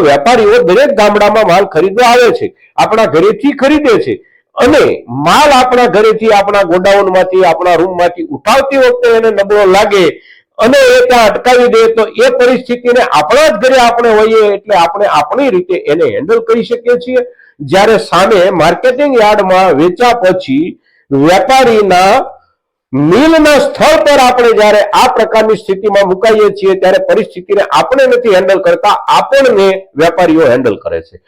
વેપારીઓ દરેક ગામડામાં માલ ખરીદવા આવે છે, આપણા ઘરેથી ખરીદે છે. અને માલ આપણા ઘરેથી, આપણા ગોડાઉનમાંથી, આપણા રૂમમાંથી ઉઠાવતી વખતે એને નબળો લાગે અને એ ત્યાં અટકાવી દે તો એ પરિસ્થિતિને આપણા જ ઘરે આપણે હોઈએ એટલે આપણે આપણી રીતે એને હેન્ડલ કરી શકીએ છીએ. જ્યારે સામે માર્કેટિંગ યાર્ડમાં વેચા પછી વેપારીના મિલના સ્થળ પર આપણે જ્યારે આ પ્રકારની સ્થિતિમાં મુકાઈએ છીએ, ત્યારે પરિસ્થિતિને આપણે નથી હેન્ડલ કરતા, આપણને વેપારીઓ હેન્ડલ કરે છે.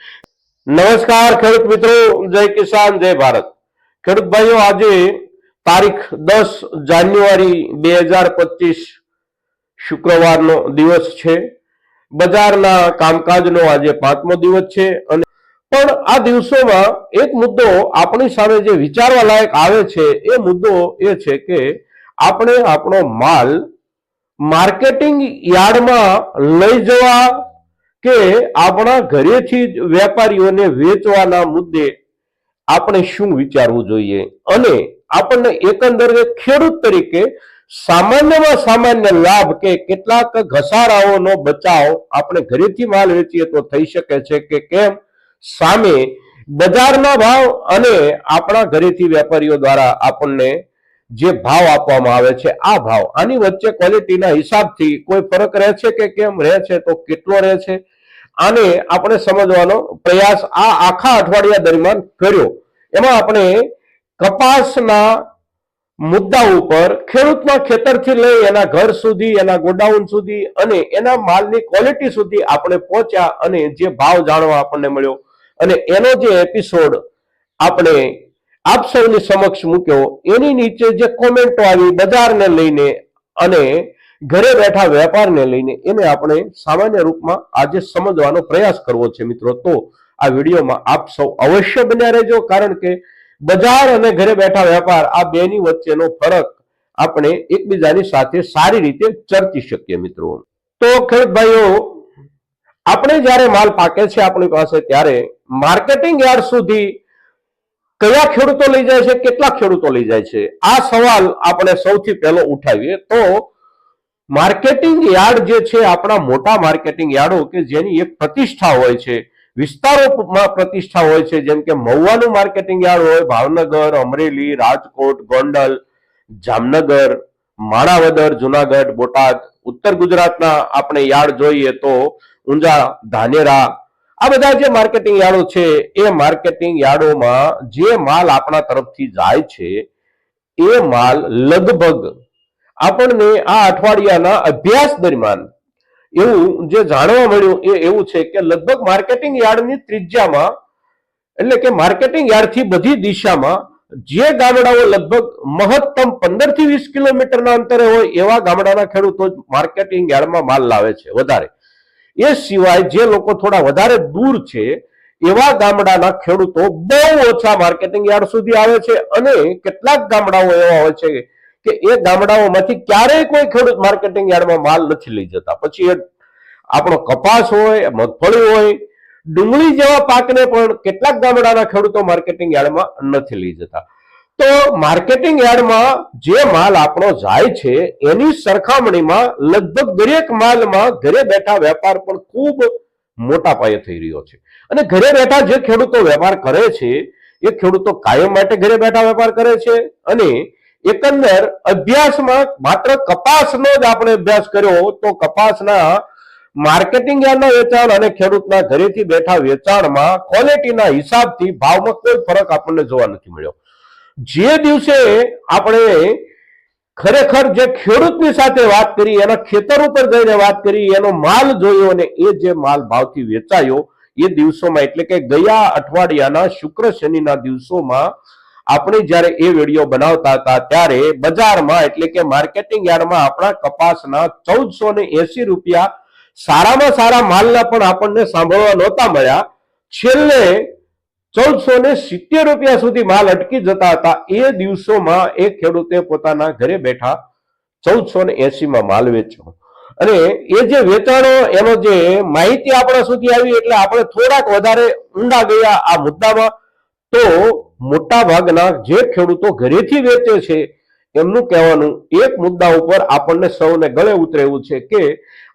નમસ્કાર, ખેડૂત મિત્રો. જય કિસાન, જય ભારત. ખેડૂત ભાઈઓ, આજે તારીખ દસ જાન્યુઆરી બે હજાર પચીસ શુક્રવારનો દિવસ છે. બજારના કામકાજનો આજે પાંચમો દિવસ છે અને પણ આ દિવસોમાં એક મુદ્દો આપણી સામે જે વિચારવા લાયક આવે છે, એ મુદ્દો એ છે કે આપણે આપણો માલ માર્કેટિંગ યાર્ડમાં લઈ જવા કે આપણા ઘરેથી જ વેપારીઓને વેચવાના મુદ્દે આપણે શું વિચારવું જોઈએ? અને આપણને એકંદરે ખેડૂત તરીકે સામાન્યમાં સામાન્ય લાભ કે કેટલાક ઘસારાઓનો બચાવ આપણે ઘરેથી માલ વેચીએ તો થઈ શકે છે કે કેમ? સામે બજારના ભાવ અને આપણા ઘરેથી વેપારીઓ દ્વારા આપણને જે ભાવ આપવામાં આવે છે, આ ભાવ, આની વચ્ચે ક્વોલિટીના હિસાબથી કોઈ ફરક રહે છે કે કેમ રહે છે, તો કેટલો રહે છે? આને આપણે સમજવાનો પ્રયાસ આ આખા અઠવાડિયા દરમિયાન કર્યો. એમાં આપણે કપાસના મુદ્દા ઉપર ખેડૂતના ખેતરથી લઈ એના ઘર સુધી, એના ગોડાઉન સુધી અને એના માલની ક્વોલિટી સુધી આપણે પહોંચ્યા અને જે ભાવ જાણવા આપણને મળ્યો. અને એનો જે એપિસોડ આપણે આપ સૌની સમક્ષ મૂક્યો, એની નીચે જે કોમેન્ટો આવી બજારને લઈને અને ઘરે બેઠા વેપારને લઈને, એને આપણે સામાન્ય રૂપમાં આજે સમજવાનો પ્રયાસ કરવો છે મિત્રો. તો આ વિડીયોમાં આપ સૌ અવશ્ય બન્યા રહેજો, કારણ કે બજાર અને ઘરે બેઠા વેપાર આ બેની વચ્ચેનો ફરક આપણે એકબીજાની સાથે સારી રીતે ચર્ચી શકીએ મિત્રો. તો ખેડૂત આપણે જ્યારે માલ પાકે છે આપણી પાસે, ત્યારે માર્કેટિંગ યાર્ડ સુધી કયા ખેડૂતો લઈ જાય છે, કેટલા ખેડૂતો લઈ જાય છે? આ સવાલ આપણે સૌથી પહેલો ઉઠાવીએ તો માર્કેટિંગ યાર્ડ જે છે, આપણા મોટા માર્કેટિંગ યાર્ડો કે જેની એક પ્રતિષ્ઠા હોય છે, વિસ્તારોમાં પ્રતિષ્ઠા હોય છે, જેમ કે મહુવાનું માર્કેટિંગ યાર્ડ હોય, ભાવનગર, અમરેલી, રાજકોટ, ગોંડલ, જામનગર, માણાવદર, જુનાગઢ, બોટાદ, ઉત્તર ગુજરાતના આપણે યાર્ડ જોઈએ તો ઊંઝા ધાનેરા આ બધા જે માર્કેટિંગ યાર્ડો છે, એ માર્કેટિંગ યાર્ડોમાં જે માલ આપણા તરફથી જાય છે, એ માલ લગભગ આપણને આ અઠવાડિયાના અભ્યાસ દરમિયાન એવું જે જાણવા મળ્યું એ એવું છે કે લગભગ માર્કેટિંગ યાર્ડની ત્રિજ્યામાં એટલે કે માર્કેટિંગ યાર્ડથી બધી દિશામાં જે ગામડાઓ લગભગ મહત્તમ પંદરથી વીસ કિલોમીટરના અંતરે હોય એવા ગામડાના ખેડૂતો માર્કેટિંગ યાર્ડમાં માલ લાવે છે વધારે. એ સિવાય જે લોકો થોડા વધારે દૂર છે, એવા ગામડાના ખેડૂતો બહુ ઓછા માર્કેટિંગ યાર્ડ સુધી આવે છે અને કેટલાક ગામડાઓ એવા હોય છે કે એ ગામડાઓમાંથી ક્યારેય કોઈ ખેડૂત માર્કેટિંગ યાર્ડમાં માલ નથી લઈ જતા. પછી એ આપણો કપાસ હોય મગફળી હોય, ડુંગળી જેવા પાકને પણ કેટલાક ગામડાના ખેડૂતો માર્કેટિંગ યાર્ડમાં નથી લઈ જતા. તો માર્કેટિંગ યાર્ડમાં જે માલ આપણો જાય છે, એની સરખામણીમાં લગભગ દરેક માલમાં ઘરે બેઠા વેપાર પણ ખૂબ મોટા પાયે થઈ રહ્યો છે. અને ઘરે બેઠા જે ખેડૂતો વેપાર કરે છે, એ ખેડૂતો કાયમ માટે ઘરે બેઠા વેપાર કરે છે અને એકંદર અભ્યાસમાં માત્ર કપાસનો જ આપણે અભ્યાસ કર્યો તો કપાસના માર્કેટિંગ યાર્ડના વેચાણ અને ખેડૂતના ઘરેથી બેઠા વેચાણમાં ક્વોલિટીના હિસાબથી ભાવમાં કોઈ ફરક આપણને જોવા નથી મળ્યો. જે દિવસે આપણે ખરેખર જે ખેડૂતની સાથે વાત કરી, એના ખેતર ઉપર જઈને વાત કરી, એનો માલ જોયો અને એ જે માલ ભાવથી વેચાયો, એ દિવસોમાં એટલે કે ગયા અઠવાડિયાના શુક્ર શનિના દિવસોમાં આપણે જ્યારે એ વીડિયો બનાવતા હતા, ત્યારે બજારમાં એટલે કે માર્કેટિંગ યાર્ડમાં આપણા કપાસના ચૌદસો ને એસી રૂપિયા સારામાં સારા માલના પણ આપણને સાંભળવા નહોતા મળ્યા. છેલ્લે ચૌદસો ને સિત્તેર રૂપિયા સુધી માલ અટકી જતા હતા. એ દિવસોમાં એ ખેડૂતે પોતાના ઘરે બેઠા ચૌદસો ને એસીમાં માલ વેચ્યો. અને એ જે વેચાણો, એનો જે માહિતી આપણા સુધી આવી એટલે આપણે થોડાક વધારે ઊંડા ગયા આ મુદ્દામાં. તો મોટા ભાગના જે ખેડૂતો ઘરેથી વેચે છે, એમનું કહેવાનું એક મુદ્દા ઉપર આપણને સૌને ગળે ઉતરે એવું છે કે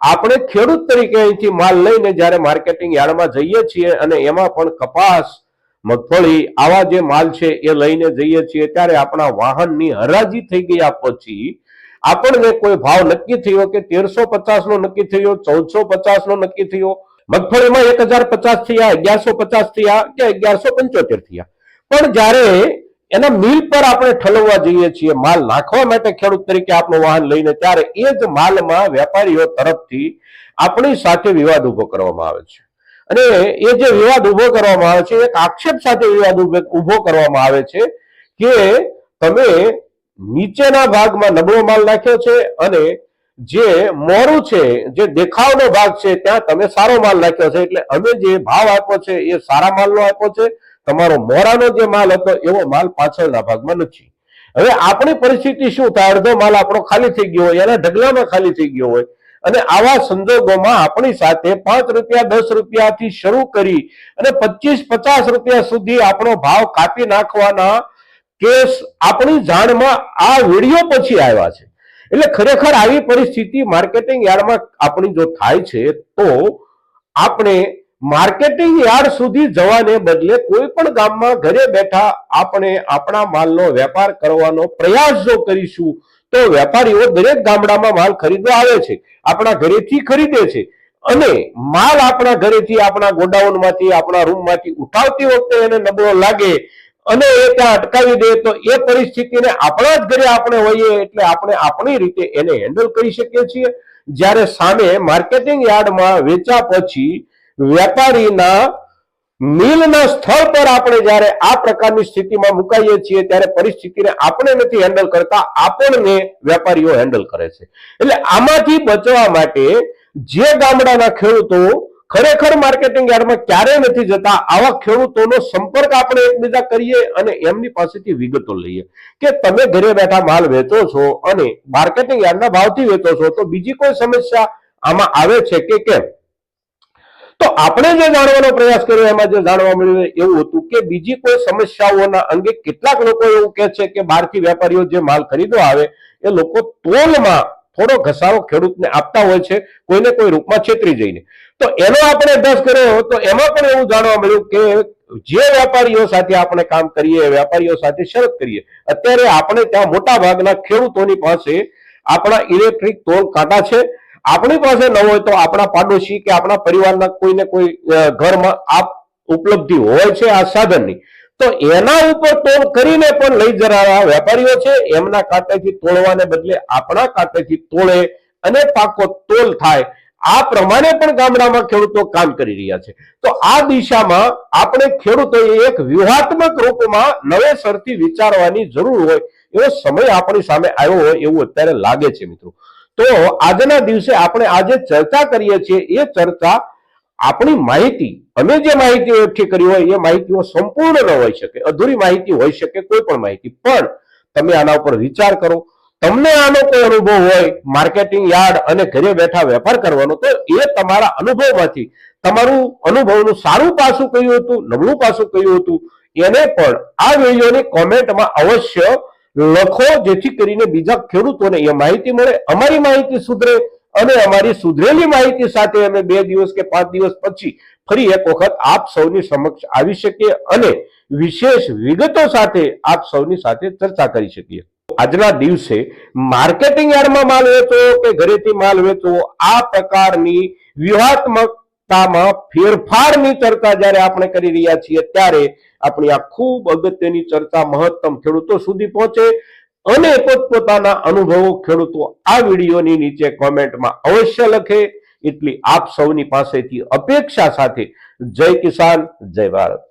આપણે ખેડૂત તરીકે અહીંથી માલ લઈને જ્યારે માર્કેટિંગ યાર્ડમાં જઈએ છીએ અને એમાં પણ કપાસ મગફળી, આવા જે માલ છે એ લઈને જઈએ છીએ, ત્યારે આપણા વાહનની હરાજી થઈ ગયા પછી આપણને કોઈ ભાવ નક્કી થયો કે તેરસો પચાસ નો નક્કી થયો, ચૌદસો પચાસ નો નક્કી થયો? મગફળીમાં એક હજાર પચાસ થયા, અગિયારસો પચાસ થયા કે અગિયારસો પંચોતેર થયા? પણ જ્યારે એના મિલ પર આપણે ઠલવવા જઈએ છીએ, માલ નાખવા માટે ખેડૂત તરીકે આપણું વાહન લઈને, ત્યારે એ જ માલમાં વેપારીઓ તરફથી આપણી સાથે વિવાદ ઊભો કરવામાં આવે છે. અને એ જે વિવાદ ઊભો કરવામાં આવે છે, એક આક્ષેપ સાથે વિવાદ ઉભો- કરવામાં આવે છે કે તમે નીચેના ભાગમાં નબળો માલ નાખ્યો છે અને જે મોરું છે, જે દેખાવનો ભાગ છે, ત્યાં તમે સારો માલ નાખ્યો છે. એટલે અમે જે ભાવ આપ્યો છે, એ સારા માલનો આપ્યો છે. તમારો મોરાનો જે માલ હતો, એવો માલ પાછળના ભાગમાં નથી. હવે આપણી પરિસ્થિતિ શું? થાય અડધો માલ આપણો ખાલી થઈ ગયો હોય, એના ઢગલામાં ખાલી થઈ ગયો હોય. અને આવા સંજોગોમાં આપણી સાથે પાંચ રૂપિયા, દસ રૂપિયાથી શરૂ કરી અને પચીસ, પચાસ રૂપિયા સુધી આપણો ભાવ કાપી નાખવાના કેસ આપણી જાણમાં આ વીડિયો પછી આવ્યા છે. એટલે ખરેખર આવી પરિસ્થિતિ માર્કેટિંગ યાર્ડમાં આપણી જો થાય છે, તો આપણે માર્કેટિંગ યાર્ડ સુધી જવાને બદલે કોઈ પણ ગામમાં ઘરે બેઠા આપણે આપણા માલનો વેપાર કરવાનો પ્રયાસ જો કરીશું તો વેપારીઓ દરેક ગામડામાં માલ ખરીદવા આવે છે, આપણા ઘરેથી ખરીદે છે. અને માલ આપણા ઘરેથી, આપણા ગોડાઉનમાંથી, આપણા રૂમમાંથી ઉઠાવતી વખતે એને નબળો લાગે અને એ ત્યાં અટકાવી દે, તો એ પરિસ્થિતિને આપણા જ ઘરે આપણે હોઈએ એટલે આપણે આપણી રીતે એને હેન્ડલ કરી શકીએ છીએ. જ્યારે સામે માર્કેટિંગ યાર્ડમાં વેચા પછી વેપારીના મિલના સ્થળ પર આપણે જ્યારે આ પ્રકારની સ્થિતિમાં મુકાઈએ છીએ, ત્યારે પરિસ્થિતિને આપણે નથી હેન્ડલ કરતા, આપણને વેપારીઓ હેન્ડલ કરે છે. એટલે આમાંથી બચવા માટે જે ગામડાના ખેડૂતો ખરેખર માર્કેટિંગ યાર્ડમાં ક્યારેય નથી જતા, આવા ખેડૂતોનો સંપર્ક આપણે એકબીજા કરીએ અને એમની પાસેથી વિગતો લઈએ કે તમે ઘરે બેઠા માલ વેચો છો અને માર્કેટિંગ યાર્ડના ભાવથી વેચો છો, તો બીજી કોઈ સમસ્યા આમાં આવે છે કે કેમ? તો આપણે જે જાણવાનો પ્રયાસ કર્યો, એમાં જે જાણવા મળ્યું એવું હતું કે બીજી કોઈ સમસ્યાઓના અંગે કેટલાક લોકો એવું કહે છે કે બહારથી વેપારીઓ જે માલ ખરીદવા આવે, એ લોકો તોલમાં થોડો ઘસારો ખેડૂતને આપતા હોય છે, કોઈને કોઈ રૂપમાં છેતરી જઈને. તો એનો આપણે અભ્યાસ કર્યો તો એમાં પણ એવું જાણવા મળ્યું કે જે વેપારીઓ સાથે આપણે કામ કરીએ વેપારીઓ સાથે શરત કરીએ, અત્યારે આપણે ત્યાં મોટા ભાગના ખેડૂતોની પાસે આપણા ઇલેક્ટ્રિક તોલ કાંટા છે આપણી પાસે ન હોય તો આપણા પાડોશી કે આપણા પરિવારના કોઈને કોઈ ઘરમાં આ ઉપલબ્ધિ હોય છે આ સાધનની. તો એના ઉપર તોલ કરીને પણ લઈ જનારા વેપારીઓ છે, એમના કાંટેથી તોડવાને બદલે આપણા કાંટેથી તોડે અને પાકો તોલ થાય. આ પ્રમાણે પણ ગામડામાં ખેડૂતો કામ કરી રહ્યા છે. તો આ દિશામાં આપણે ખેડૂતોએ એક વ્યૂહાત્મક રૂપમાં નવેસરથી વિચારવાની જરૂર હોય. એવો સમય આપણી સામે આવ્યો હોય એવું અત્યારે લાગે છે મિત્રો. તો આજના દિવસે આપણે આજે ચર્ચા કરીએ છીએ, એ ચર્ચા આપણી માહિતી, અમે જે માહિતી એકઠી કરી હોય, એ માહિતીઓ સંપૂર્ણ ન હોઈ શકે, અધૂરી માહિતી હોઈ શકે કોઈ પણ માહિતી. પણ તમે આના ઉપર વિચાર કરો, તમને આનો કોઈ અનુભવ હોય, માર્કેટિંગ યાર્ડ અને ઘરે બેઠા વેપાર કરવાનો, તો એ તમારા અનુભવમાંથી, તમારું અનુભવનું સારું પાસું કયું હતું, નબળું પાસું કયું હતું, એને પણ આ વિડીયોની કોમેન્ટમાં અવશ્ય લખો, જેથી કરીને બીજા ખેડૂતોને એ માહિતી મળે. અમારી માહિતી સુધરે અને અમારી સુધરેલી માહિતી સાથે અમે બે દિવસ કે પાંચ દિવસ પછી ફરી એક વખત આપ સૌની સમક્ષ આવી શકીએ અને વિશેષ વિગતો સાથે આપ સૌની સાથે ચર્ચા કરી શકીએ. આજના દિવસે માર્કેટિંગ યાર્ડમાં માલ વેચવો કે ઘરેથી માલ વેચવો, આ પ્રકારની વ્યૂહાત્મકતામાં ફેરફારની ચર્ચા જ્યારે આપણે કરી રહ્યા છીએ, ત્યારે આપણી આ ખૂબ અગત્યની ચર્ચા મહત્તમ ખેડૂતો સુધી પહોંચે અને પોતપોતાના અનુભવો ખેડૂતો આ વિડીયોની નીચે કોમેન્ટમાં અવશ્ય લખે. એટલી આપ સૌની પાસેથી અપેક્ષા સાથે જય કિસાન, જય ભારત.